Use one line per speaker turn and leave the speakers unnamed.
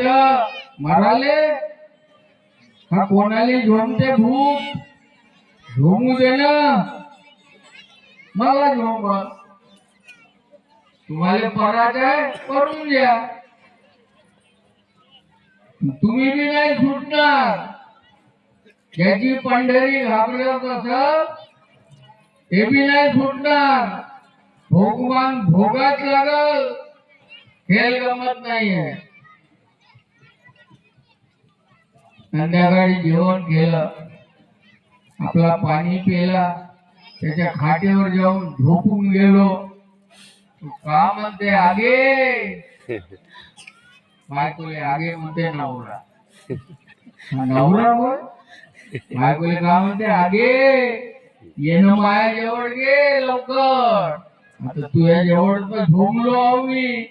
येत. मराले हा कोणाला झोमते भूत झोमू दे ना. मला झोम तुम्हाला पराजय करून द्या. तुम्ही बी नाही सुटणार. त्याची पंढरी घाबरत असं ते बी नाही सुटणार. भोगवान भोगाच लागल. खेळ गमत नाहीये. संध्याकाळी जेवण केलं. आपला पाणी पिला त्याच्या खाटेवर जाऊन झोपून गेलो. का म्हणते आगे? बायकोले आगे म्हणते नवरा. नवरा बोल. बायकोले का म्हणते आगे? येणं माया जवळ गे लवकर. आता तुझ्या जवळ तर झोमलो आहो मी